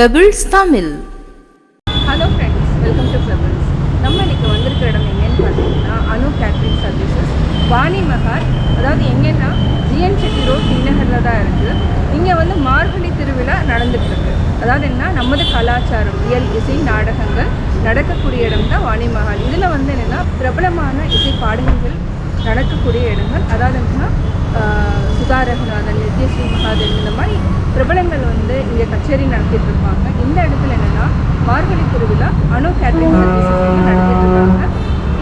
Pebbles Tamil hello friends welcome to Pebbles நம்ம இன்றைக்கி வந்திருக்கிற இடம் எங்கேன்னு பார்த்தீங்கன்னா அனு கேட்ரிங் சர்வீசஸ் வாணி மகால் அதாவது எங்கன்னா ஜிஎன் செட்டி ரோட் டிநகரில் தான் இருக்குது இங்கே வந்து மார்கழி திருவிழா நடந்துட்டு இருக்கு. அதாவது என்ன? நமது கலாச்சாரம் இயல் இசை நாடகங்கள் நடக்கக்கூடிய இடம் தான் வாணி மகால் இதில் வந்து என்னென்னா பிரபலமான இசை பாடல்கள் நடக்கக்கூடிய இடங்கள். அதாவது என்னன்னா சுதா ரகுநாதன் நித்யஸ்ரீ மகாதேவன் இந்த மாதிரி பிரபலங்கள் வந்து இங்கே கச்சேரி நடத்திட்டு இருப்பாங்க இந்த இடத்துல என்னென்னா மார்கழி திருவிழா அணு கேட்டரிங் சர்வீசஸ் வந்து நடத்திட்டு இருக்காங்க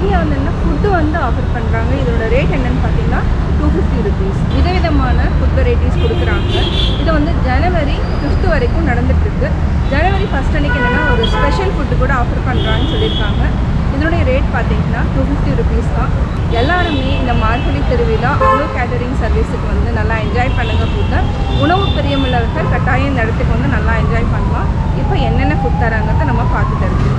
இங்கே வந்து என்ன ஃபுட்டு வந்து ஆஃபர் பண்ணுறாங்க இதோட ரேட் என்னன்னு பார்த்தீங்கன்னா டூ ஃபிஃப்டி ருபீஸ் விதவிதமான ஃபுட் வெரைட்டிஸ் கொடுக்குறாங்க. இது வந்து ஜனவரி ஃபிஃப்த் வரைக்கும் நடந்துட்டு இருக்கு ஜனவரி ஃபஸ்ட் அன்னைக்கு என்னென்னா ஒரு ஸ்பெஷல் ஃபுட்டு கூட ஆஃபர் பண்ணுறாங்கன்னு சொல்லியிருக்காங்க. இதனுடைய ரேட் பார்த்தீங்கன்னா டூ ஃபிஃப்டி ருபீஸ் தான். எல்லாருமே இந்த மார்கழி திருவிழா அவ்வளோ கேட்டரிங் சர்வீஸுக்கு வந்து நல்லா என்ஜாய் பண்ணுங்க ஃபுட்டை உணவு பிரியமுள்ளவர்கள் கட்டாயம் இந்த இடத்துக்கு வந்து நல்லா என்ஜாய் பண்ணலாம். இப்போ என்னென்ன ஃபுட் தராங்கிறத நம்ம பார்த்து தெரிஞ்சுக்கலாம்.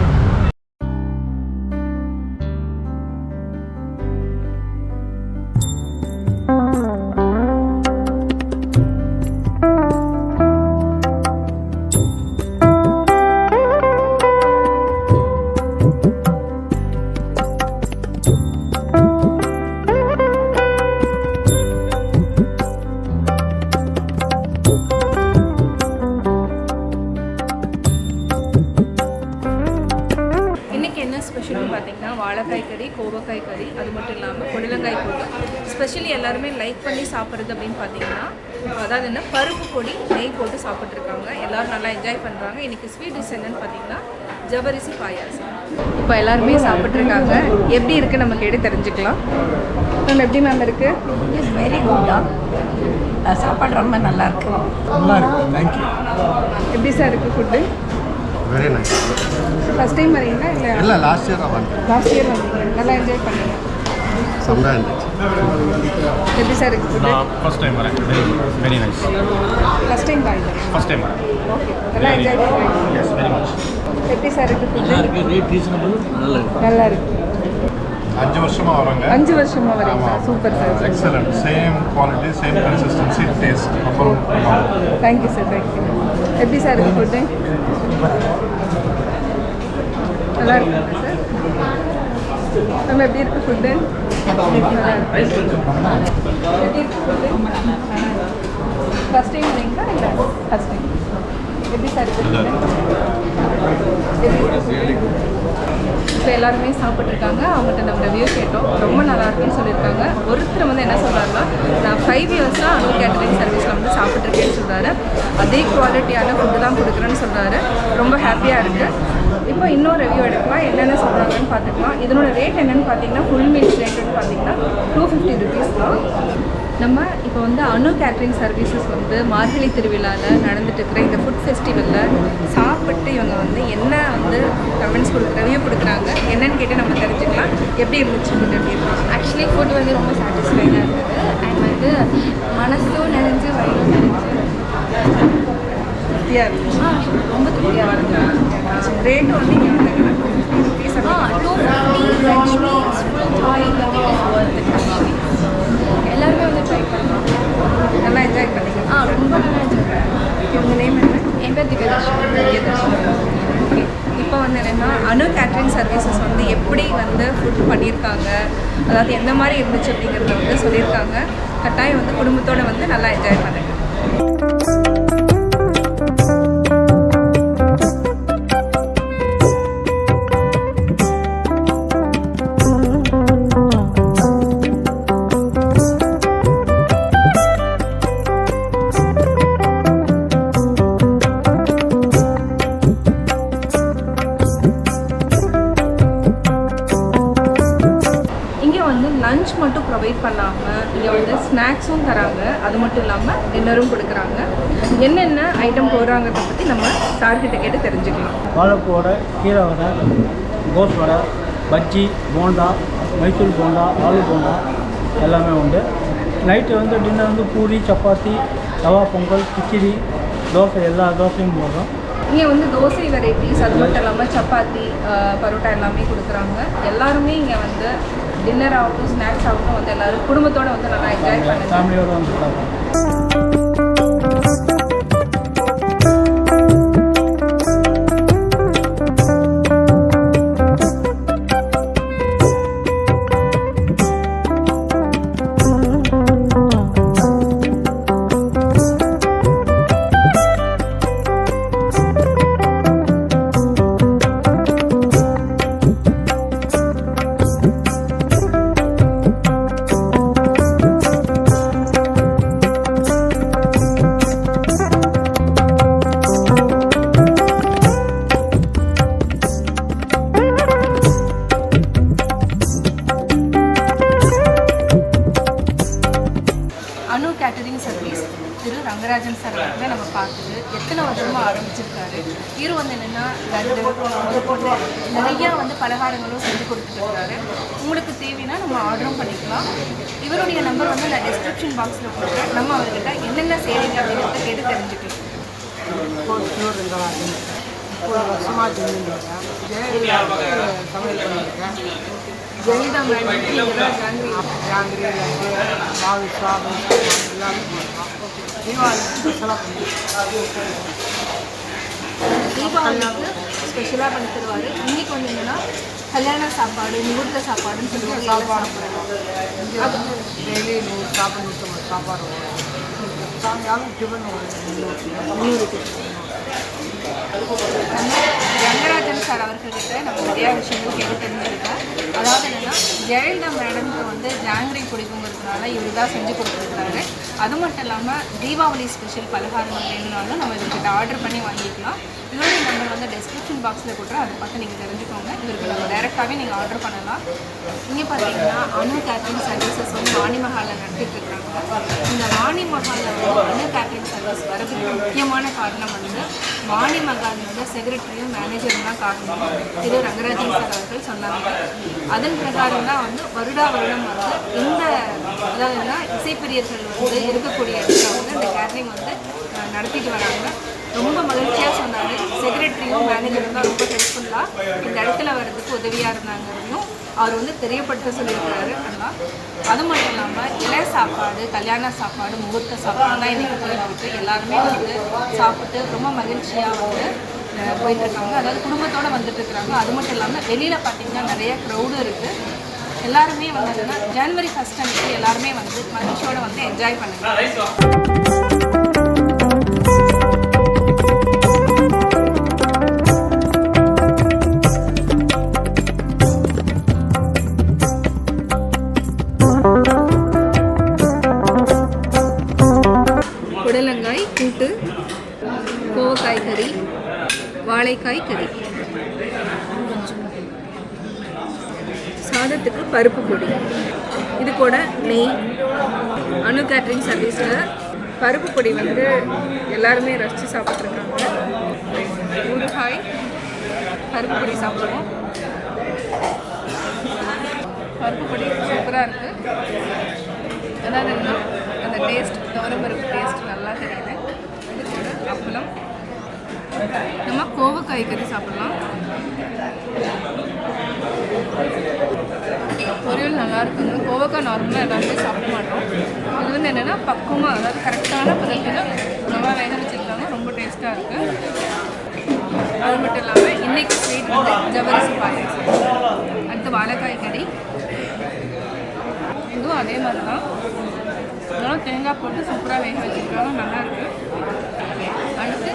லைக் பண்ணி சாப்பிட்றது அப்படின்னு பார்த்தீங்கன்னா அதாவது என்ன பருப்பு பொடி நெய் போட்டு சாப்பிட்ருக்காங்க எல்லாரும் நல்லா என்ஜாய் பண்ணுறாங்க இன்றைக்கி ஸ்வீட் டிஷ் என்னன்னு பார்த்தீங்கன்னா ஜவரிசி பாயாசம். இப்போ எல்லாருமே சாப்பிட்ருக்காங்க எப்படி இருக்குது நம்ம கேட்டு தெரிஞ்சுக்கலாம். மேம் எப்படி மேம் இருக்குது இஸ் வெரி குட்டா சாப்பாடு ரொம்ப நல்லா இருக்கு. நல்லா இருக்கு. தேங்க்யூ எப்படி சார் இருக்குது food very nice first time வரீங்களா? இல்லை இல்லை லாஸ்ட் இயர் தான் வந்தேன். லாஸ்ட் இயர் வந்தீங்க நல்லா என்ஜாய் பண்ணீங்க. செம்மையாக இருந்துச்சு எப்படி சார் இருக்குது நான் ஃபர்ஸ்ட் டைம் வரேன். Very very nice first time பாருங்க ஃபர்ஸ்ட் டைம் வரேன். ஓகே நல்லா என்ஜாய் பண்ணுறீங்க எஸ் வெரி மச் எப்படி சார் இருக்கு நல்லா இருக்கு ரேட் ரீசனபிள் நல்லா இருக்கு. நல்லா இருக்கு. அஞ்சு வருஷமாக வரோங்க. அஞ்சு வருஷமா வரீங்க sir. Super sir excellent same quality same consistency taste அப்புறம் thank you sir thank you எப்படி சார் இருக்கு ஃபுட்டு நல்லா இருக்குங்களா சார் நம்ம எப்படி இருக்கு ஃபுட்டு எப்படி இருக்கு ஃபுட்டு ஃபஸ்ட் டைம் வரீங்களா இல்லை ஃபஸ்ட் டைம் எப்படி சார் இப்போ எல்லாருமே சாப்பிட்ருக்காங்க அவங்ககிட்ட நம்ம ரிவ்யூ கேட்டோம். ரொம்ப நல்லா இருக்குன்னு சொல்லியிருக்காங்க. ஒருத்தர் வந்து என்ன சொல்கிறாருன்னா நான் ஃபைவ் இயர்ஸாக அனு கேட்டரிங் சர்வீஸில் வந்து சாப்பிட்ருக்கேன்னு சொல்கிறாரு அதே குவாலிட்டியான ஃபுட்டு தான் கொடுக்குறேன்னு சொல்கிறாரு ரொம்ப ஹாப்பியாக இருக்குது இப்போ இன்னொரு ரிவ்யூ எடுக்கலாம் என்னென்ன சொல்கிறாங்கன்னு பார்த்துக்கலாம். இதனோட ரேட் என்னென்னு பார்த்தீங்கன்னா ஃபுல் மீல்ஸ் ரேட்டுன்னு பார்த்தீங்கன்னா டூ ஃபிஃப்டி ருபீஸ் தான். நம்ம இப்போ வந்து அணு கேட்ரிங் சர்வீசஸ் வந்து மார்கழி திருவிழாவில் நடந்துட்டு இருக்கிற இந்த ஃபுட் ஃபெஸ்டிவலில் சாப்பிட்டு இவங்க வந்து என்ன வந்து கமெண்ட்ஸ் கொடுக்குற ரிவ்யூ கொடுக்குறாங்க என்னன்னு கேட்டு நம்ம தெரிஞ்சுக்கலாம். எப்படி இருந்துச்சு ஃபுட் எப்படி இருந்துச்சு ஆக்சுவலி ஃபுட் வந்து ரொம்ப சாட்டிஸ்ஃபைடாக இருந்தது. அண்ட் வந்து மனசும் நிறைஞ்சு வயிறும் நிறைஞ்சு. திருப்தியாக ஆ ரொம்ப திருப்தியாக இருந்தது ரேட் வந்து இங்கே வந்து ருபீஸ் ஃபிஃப்டி தாய் எல்லாருமே வந்து ட்ரை பண்ணலாம். நல்லா என்ஜாய் பண்ணிங்க ஆ ரொம்ப நல்லா என்ஜாய் நேம் என்ன? என் பேர் திவ்யதர்ஷன் ஓகே இப்போ வந்து என்னென்னா அணு கேட்ரிங் சர்வீசஸ் வந்து எப்படி வந்து ஃபுட் பண்ணியிருக்காங்க? அதாவது எந்த மாதிரி இருந்துச்சு அப்படிங்கிறத வந்து சொல்லியிருக்காங்க. கட்டாயம் வந்து குடும்பத்தோட வந்து நல்லா என்ஜாய் பண்ணுங்க. வந்து லஞ்ச் மட்டும் ப்ரொவைட் பண்ணாமல் இங்கே வந்து ஸ்நாக்ஸும் தராங்க. அது மட்டும் இல்லாமல் டின்னரும் கொடுக்குறாங்க. என்னென்ன ஐட்டம் போடுறாங்கிறத பற்றி நம்ம சார்கிட்ட கேட்டு தெரிஞ்சுக்கலாம். வாழைப்பூ வடை கீரை வடை கோஸ் வடை பஜ்ஜி போண்டா மைசூர் போண்டா ஆலு போண்டா எல்லாமே உண்டு. நைட்டு வந்து டின்னர் வந்து பூரி சப்பாத்தி ரவா பொங்கல் கிச்சிடி தோசை எல்லா தோசையும் போடுறோம். இங்கே வந்து தோசை வெரைட்டிஸ் அது மட்டும் இல்லாமல் சப்பாத்தி பரோட்டா எல்லாமே கொடுக்குறாங்க. எல்லாருமே இங்கே வந்து டின்னர் ஆகட்டும் ஸ்நாக்ஸ் ஆகட்டும் வந்து எல்லாரும் குடும்பத்தோட வந்து நல்லா என்ஜாய் பண்ணுங்க. பலகாரங்களும் உங்களுக்கு தேவைன்னா நம்ம ஆர்டரும் பண்ணிக்கலாம். இவருடைய நம்பர் வந்து நான் டிஸ்கிரிப்ஷன் பாக்ஸில் கொடுக்குறேன். நம்ம அவர்கிட்ட என்னென்ன செய்கிறீங்க அப்படிங்கிறத கேட்டு தெரிஞ்சுக்கலாம். சமையல் பண்ணியிருக்கேன் ஜெயிதா ஜாங்கிரி எல்லாமே தீபாவளி தீபாவளிக்கு ஸ்பெஷலாக பண்ணி தருவார். இன்றைக்கி வந்து என்னென்னா கல்யாண சாப்பாடு முகூர்த்த சாப்பாடுன்னு சொல்லி சாப்பாடு. டெய்லி சாப்பாடு சாப்பாடு. சாயங்காலம் டிஃபன் ரங்கராஜன் சார் அவர்கிட்ட நம்ம நிறையா விஷயங்கள் கேட்டு என்னென்னா ஜெயலலிதா மேடம்க்கு வந்து ஜாங்கிரி பிடிக்குங்கிறதுனால இவர் தான் செஞ்சு கொடுத்துருக்காரு அது மட்டும் இல்லாமல் தீபாவளி ஸ்பெஷல் பலகாரங்கள் வேணும்னாலும் நம்ம இவர்கிட்ட ஆர்டர் பண்ணி வாங்கிக்கலாம். இவருடைய நம்பர் வந்து டிஸ்கிரிப்ஷன் பாக்ஸில் கொடுக்குறோம் அதை பார்த்து நீங்கள் தெரிஞ்சுக்கோங்க. இவருக்கு நம்ம டேரெக்டாகவே நீங்கள் ஆர்டர் பண்ணலாம். இங்கே பார்த்தீங்கன்னா அனு கேட்ரிங் சர்வீசஸ் வந்து வாணிமஹாலில் நடத்திட்டு இருக்காங்க. இந்த வாணிமஹாலில் வந்து அனு முக்கியமான காரணம் வந்து வாணிமகாலோட செக்ரட்டரியும் மேனேஜரும் தான் காரணம். திரு ரங்கராஜன் சார் அவர்கள் சொன்னாங்க. அதன் பிரகாரம் தான் வந்து வருடா வருடம் வந்து இந்த அதாவதுன்னா இசைப்பிரியர்கள் வந்து இருக்கக்கூடிய இடத்துல வந்து இந்த கேட்ரிங் வந்து நடத்திட்டு வராங்க. ரொம்ப மகிழ்ச்சியாக சொன்னாங்க. செக்ரட்டரியும் மேனேஜரும் தான் ரொம்ப ஹெல்ப்ஃபுல்லாக இந்த இடத்துல வர்றதுக்கு உதவியாக இருந்தாங்கிறதையும் அவர் வந்து தெரியப்படுத்த சொல்லியிருக்காரு அண்ணா அது மட்டும் இல்லாமல் இலை சாப்பாடு கல்யாண சாப்பாடு முகூர்த்த சாப்பாடு தான் இன்றைக்கி போயிட்டு எல்லாருமே வந்து சாப்பிட்டு ரொம்ப மகிழ்ச்சியாக வந்து போயிட்டு இருக்காங்க. அதாவது குடும்பத்தோடு வந்துட்டு இருக்கிறாங்க அது மட்டும் இல்லாமல் வெளியில் பார்த்தீங்கன்னா நிறைய க்ரௌடு இருக்குது எல்லாருமே வந்து ஜனவரி ஃபஸ்ட் அன்னைக்கு எல்லாருமே வந்து மகிழ்ச்சியோடு வந்து என்ஜாய் பண்ணுங்க. சாதத்துக்கு பருப்பு பொடி. இது கூட நெய் அணு கேட்ரிங் சர்வீஸில் பருப்பு பொடி வந்து எல்லாருமே ரசித்து சாப்பிட்ருக்காங்க ஊறுகாய் பருப்பு பொடி சாப்பிடுவோம். பருப்பு பொடி சூப்பராக இருக்குது அதாவது அந்த டேஸ்ட் துவரம்பருப்பு டேஸ்ட் நல்லா தெரியுது. இது கூட அப்பளம். நம்ம கோவக்காய் கறி சாப்பிடலாம். பொரியல் நல்லா இருக்குங்க கோவக்காய் நார்மலாக எல்லாருமே சாப்பிட மாட்டோம். இது வந்து என்னென்னா பக்குவமாக அதாவது கரெக்டான பதத்தில் நல்லா வேக வச்சுருக்காங்க. ரொம்ப டேஸ்ட்டாக இருக்குது அது மட்டும் இல்லாமல் இன்றைக்கி ஸ்வீட் வந்து ஜவரிசி பாயாசம். அடுத்து வாழைக்காய் கறி. இதுவும் அதே மாதிரி தான் நல்லா தேங்காய் போட்டு சூப்பராக வேக வச்சுருக்காங்க. நல்லாயிருக்கு. அடுத்து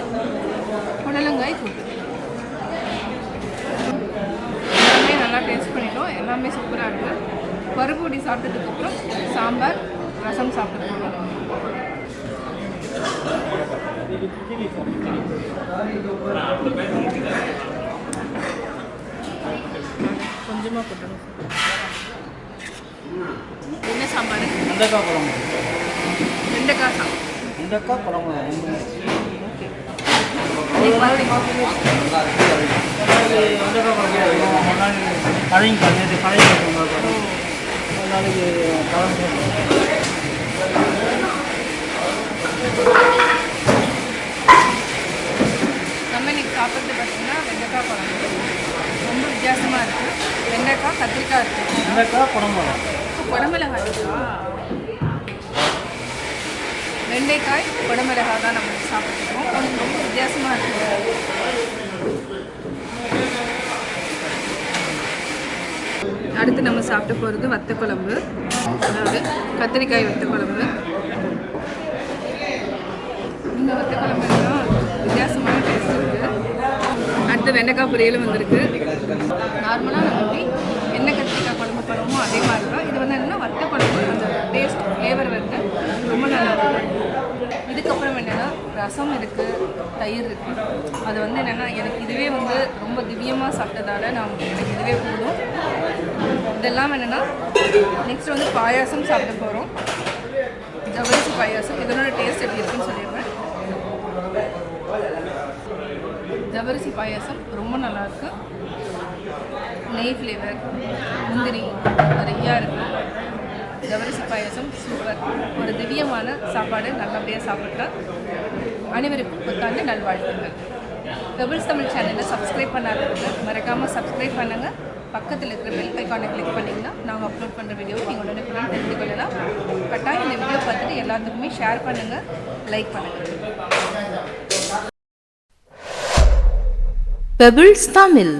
புடலங்காய் கூட்டு எல்லாமே நல்லா டேஸ்ட் பண்ணிட்டோம் எல்லாமே சூப்பராக இருக்குது பருப்பு பொடி சாப்பிட்டதுக்கப்புறம் சாம்பார் ரசம் சாப்பிட்டுருக்கோம். கொஞ்சமாக போட்டணும் என்ன சாம்பார்? வெண்டைக்காய் குழம்பு. வெண்டைக்காய் சாம்பார். வெண்டைக்காய் குழம்பு. ரெண்டு இன்னைக்கு மறுபடியும் நாளைக்கு வெண்டைக்காய் குழம்பு வைக்கணும். ஒரு நாள் ஒரு நாளைக்கு குழம்பு நம்ம இன்னைக்கு சாப்பிட்றது பார்த்தீங்கன்னா வெண்டைக்காய் குழம்பு. ரொம்ப வித்தியாசமாக இருக்குது வெண்டைக்காய் கத்திரிக்காய் இருக்குது வெண்டைக்காய் குழம்பு குடமிளகாய். இருக்கா வெண்டைக்காய் குடமிளகாய் தான் நம்ம சாப்பிட்ருக்கோம் கொஞ்சம் ரொம்ப வித்தியாசமாக இருக்குது அடுத்து நம்ம சாப்பிட்டு போகிறது வத்த குழம்பு அதாவது கத்திரிக்காய் வத்த குழம்பு இந்த வத்த குழம்பு வித்தியாசமான டேஸ்ட் இருக்குது அடுத்து வெண்டைக்காய் பொரியலும் வந்திருக்கு. நார்மலாக நம்ம எப்படி கத்திரிக்காய் குழம்பு பண்ணுவோமோ அதே மாதிரி தான் இது வந்து என்னென்னா வத்த குழம்பு அந்த டேஸ்ட் ஃப்ளேவர் வந்து ரொம்ப நல்லா இருக்கு இதுக்கப்புறம் என்னென்னா ரசம் இருக்குது தயிர் இருக்குது அது வந்து என்னென்னா எனக்கு இதுவே வந்து ரொம்ப திவ்யமாக சாப்பிட்டதால நான் எனக்கு இதுவே போதும். இதெல்லாம் என்னென்னா நெக்ஸ்ட் வந்து பாயாசம் சாப்பிட போகிறோம் ஜவரிசி பாயாசம் இதனோட டேஸ்ட் எப்படி இருக்குன்னு சொல்லிடுறேன். ஜவரிசி பாயாசம் ரொம்ப நல்லாயிருக்கு நெய் ஃப்ளேவர் முந்திரி நிறையா இருக்கும் ஜவரிசி பாயாசம் சூப்பர் ஒரு திவ்யமான சாப்பாடு நல்லபடியாக சாப்பிட்டா அனைவருக்கும் புத்தாண்டு நல்வாழ்த்துங்கள் பெபிள்ஸ் தமிழ் சேனலை சப்ஸ்கிரைப் பண்ணாதவங்க மறக்காமல் சப்ஸ்கிரைப் பண்ணுங்கள் பக்கத்தில் இருக்கிற பெல் ஐக்கானை கிளிக் பண்ணிங்கன்னா நாங்கள் அப்லோட் பண்ணுற வீடியோவை நீங்கள் உடனே தெரிந்து கொள்ளலாம். கட்டாயம் இந்த வீடியோ பார்த்துட்டு எல்லாத்துக்குமே ஷேர் பண்ணுங்கள் லைக் பண்ணுங்கள் பெபிள்ஸ் தமிழ்.